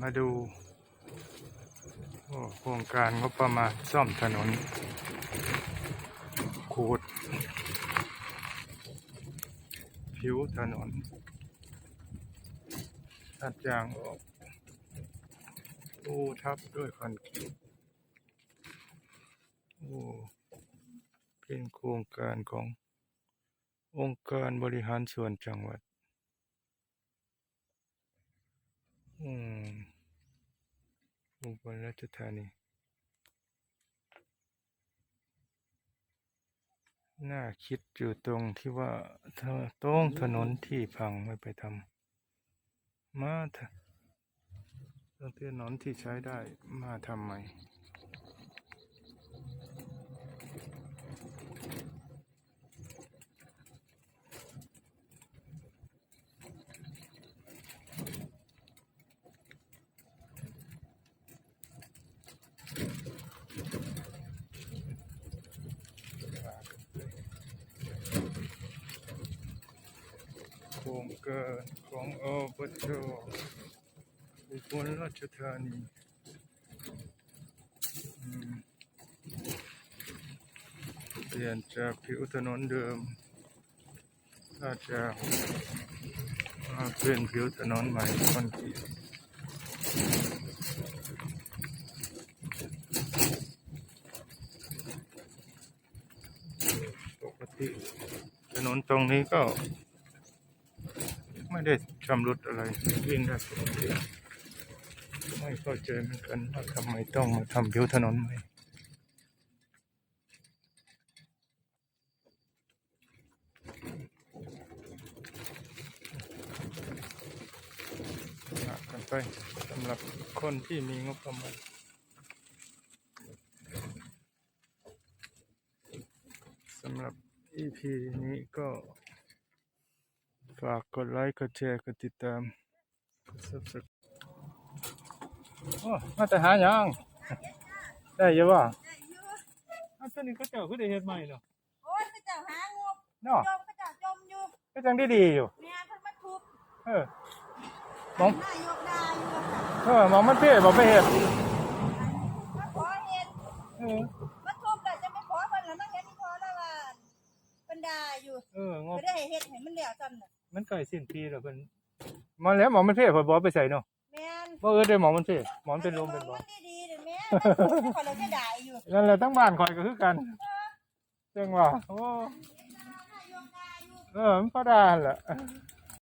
มาดูโอ้โครงการงบประมาณซ่อมถนนขูด ผิวถนนตัดยางออกปูทับด้วยคอนกรีตโอ้เป็นโครงการขององค์การบริหารส่วนจังหวัด อืมอุบลราชธานี น่าคิดอยู่ตรงที่ว่าตรงถนนที่พังไม่ไปทำมาเถอะตรงถนนที่ใช้ได้มาทำใหม่ โครงการของอบจอุบลราชธานีเปลี่ยนจากผิวถนนเดิมถ้าจะมาเป็นผิวถนนใหม่คอนกรีตปกติถนนตรงนี้ก็ ไม่ได้ชำรุดอะไรวิ่งได้ปกติไม่เข้าใจเหมือนกันว่าทำไมต้องมาทำผิวถนนใหม่กันไปสำหรับคนที่มีงบประมาณสำหรับ EP นี้ก็ ฝากกดไลค์กดแชร์กดติดตามกด Subscribe โอ้มาแต่หาหยังได้เยอะวะอันตัวนี้ก็เจ้าคือได้เฮ็ดใหม่เนาะโอ้ยพระเจ้าหางบเนาะจมพระเจ้าจมอยู่ก็จังได้ดีอยู่แม่เพิ่นมาทุบเออมองนายกดาอยู่ค่ะเออมองมันเพ่บอกไปเฮ็ดมาขอเฮ็ดเออ อยู่เอองบก็ได้ให้เฮ็ดให้มันแล้วซั่นน่ะมันใกล้สิ้นปีแล้วเพิ่นมาแล้วหมองมันเพ่พอยบอกไปใส่เนาะแม่นบ่เออได้หมองมันเพ่หมองเป็นลมเป็นบ่มันดีๆเด้อแม่มันทุบแล้วก็เลยจะด่าอยู่นั่นแหละทั้งบ้านข่อยก็คือกันจังว่าโอ้นายกดาอยู่เออมันพอได้หั่นแหละน